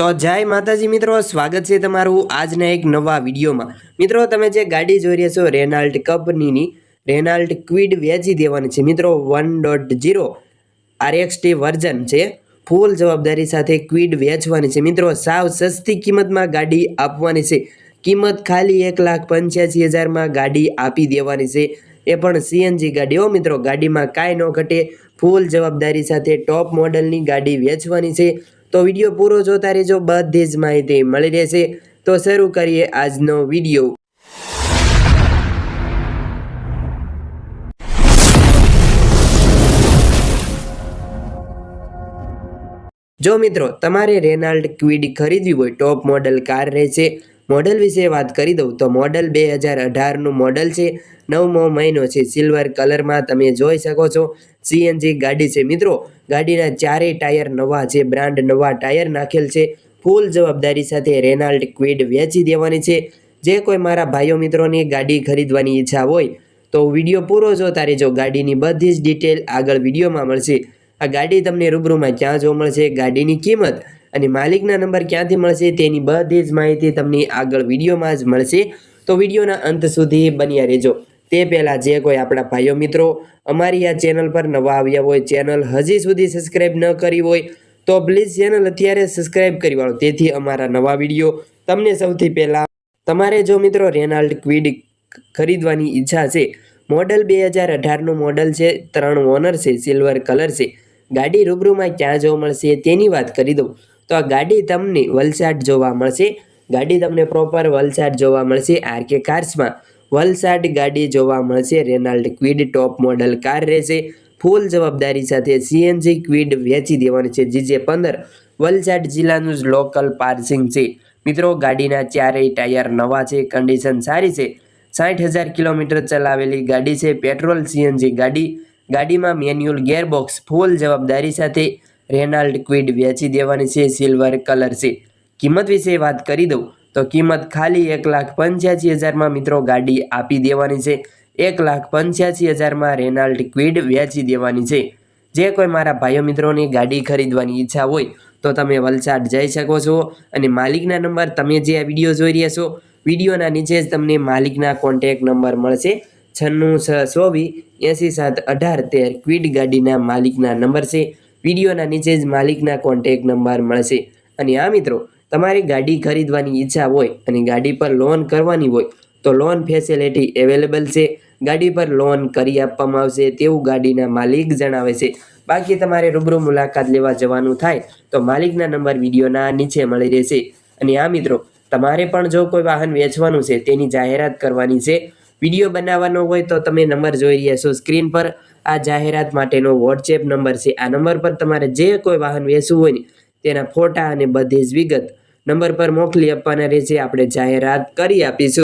તો જય માતાજી મિત્રો, સ્વાગત છે તમારું આજના એક નવા વિડીયોમાં. મિત્રો, તમે જે ગાડી જોઈ રહ્યા છો રેનાલ્ટ કંપનીની રેનાલ્ટ ક્વિડ વેચી દેવાની છે. મિત્રો, one dot zero RXT version છે. ફૂલ જવાબદારી સાથે ક્વિડ વેચવાની છે. મિત્રો, સાવ સસ્તી કિંમતમાં ગાડી આપવાની છે. કિંમત ખાલી એક લાખ પંચ્યાસી હજારમાં ગાડી આપી દેવાની છે. એ પણ સીએનજી હો મિત્રો, ગાડીમાં કાંઈ ન ઘટે. ફૂલ જવાબદારી સાથે ટોપ મોડલની ગાડી વેચવાની છે. તો વીડિયો પૂરો જોતા રહેજો બધી જ માહિતી મળી રહેશે, તો શરૂ કરીએ આજનો વીડિયો. જો મિત્રો, તમારે રેનાલ્ડ ક્વિડ ખરીદવી હોય, ટોપ મોડલ કાર રહેશે મોડલ વિશે વાત કરી દઉં તો મોડલ બે હજાર અઢારનું મોડલ છે. નવમો મહિનો છે. સિલ્વર કલરમાં તમે જોઈ શકો છો. સીએનજી ગાડી છે. મિત્રો, ગાડીના ચારેય ટાયર નવા છે. બ્રાન્ડ નવા ટાયર નાખેલ છે. ફૂલ જવાબદારી સાથે રેનાલ્ડ ક્વિડ વેચી દેવાની છે. જે કોઈ મારા ભાઈઓ મિત્રોની ગાડી ખરીદવાની ઈચ્છા હોય તો વીડિયો પૂરો જોતા રહેજો ગાડીની બધી જ ડિટેલ આગળ વિડીયોમાં મળશે. આ ગાડી તમને રૂબરૂમાં ક્યાં જોવા મળશે? ગાડીની કિંમત અને માલિકના નંબર ક્યાંથી મળશે તેની બધી જ માહિતી તમને આગળ વિડીયોમાં જ મળશે. તો વિડીયોના અંત સુધી બન્યા રહેજો. તે પહેલાં જે કોઈ આપણા ભાઈઓ મિત્રો અમારી આ ચેનલ પર નવા આવ્યા હોય, ચેનલ હજી સુધી સબસ્ક્રાઈબ ન કરી હોય, તો પ્લીઝ ચેનલ અત્યારે સબસ્ક્રાઈબ કરી વાળો. તેથી અમારા નવા વીડિયો તમને સૌથી પહેલાં તમારે જો મિત્રો રેનાલ્ડ ક્વિડ ખરીદવાની ઈચ્છા છે, મોડલ બે હજાર અઢારનું મોડલ છે, ત્રણ ઓનર છે, સિલ્વર કલર છે, ગાડી રૂબરૂમાં ક્યાં જોવા મળશે તેની વાત કરી દઉં. તો આ ગાડી તમને વલસાડ જોવા મળશે. ગાડી તમને પ્રોપર વલસાડ જોવા મળશે. આરકે કાર્સમાં વલસાડ ગાડી જોવા મળશે. રેનાલ્ડ ક્વિડ ટોપ મોડલ કાર રહેશે. ફૂલ જવાબદારી સાથે સીએનજી ક્વિડ વેચી દેવાની છે. જીજે પંદર વલસાડ જિલ્લાનું જ લોકલ પાર્સિંગ છે. મિત્રો, ગાડીના ચારેય ટાયર નવા છે. કન્ડિશન સારી છે. સાઠ હજાર કિલોમીટર ચલાવેલી ગાડી છે. પેટ્રોલ સીએનજી ગાડી. ગાડીમાં મેન્યુઅલ ગેરબોક્સ ફૂલ જવાબદારી સાથે રેનાલ્ડ ક્વિડ વેચી દેવાની છે સિલ્વર કલર છે. કિંમત વિશે વાત કરી દઉં, તો કિંમત ખાલી એક લાખ પંચ્યાસી હજારમાં મિત્રો ગાડી આપી દેવાની છે. એક લાખ પંચ્યાસી હજારમાં રેનાલ્ડ ક્વિડ વેચી દેવાની છે. જે કોઈ મારા ભાઈઓ મિત્રોની ગાડી ખરીદવાની ઈચ્છા હોય, તો તમે વલસાડ જઈ શકો છો અને માલિકના નંબર તમે જે આ વીડિયો જોઈ રહ્યા છો, વિડીયોના નીચે જ તમને માલિકના કોન્ટેક નંબર મળશે. છન્નું છ ચોવીસ એંસી સાત અઢાર તેર ક્વિડ ગાડીના માલિકના નંબર છે. વિડીયોના નીચે જ માલિકના કોન્ટેક નંબર મળશે. અને આ મિત્રો, તમારી ગાડી ખરીદવાની ઈચ્છા હોય અને ગાડી પર લોન કરવાની હોય, તો લોન ફેસિલિટી અવેલેબલ છે. ગાડી પર લોન કરી આપવામાં આવશે તેવું ગાડીના માલિક જણાવે છે. બાકી તમારે રૂબરૂ મુલાકાત લેવા જવાનું થાય, તો માલિકના નંબર વિડીયોના નીચે મળી રહેશે. અને આ મિત્રો, તમારે પણ જો કોઈ વાહન વેચવાનું છે, તેની જાહેરાત કરવાની છે વીડિયો બનાવવાનો હોય તો તમે નંબર જોઈ રહ્યા છો. સ્ક્રીન પર આ જાહેરાત માટેનો વોટ્સએપ નંબર છે. આ નંબર પર તમારે જે કોઈ વાહન વેચવું હોય ને, તેના ફોટા અને બધી જ વિગત નંબર પર મોકલી આપવાના રહેશે. આપણે જાહેરાત કરી આપીશું.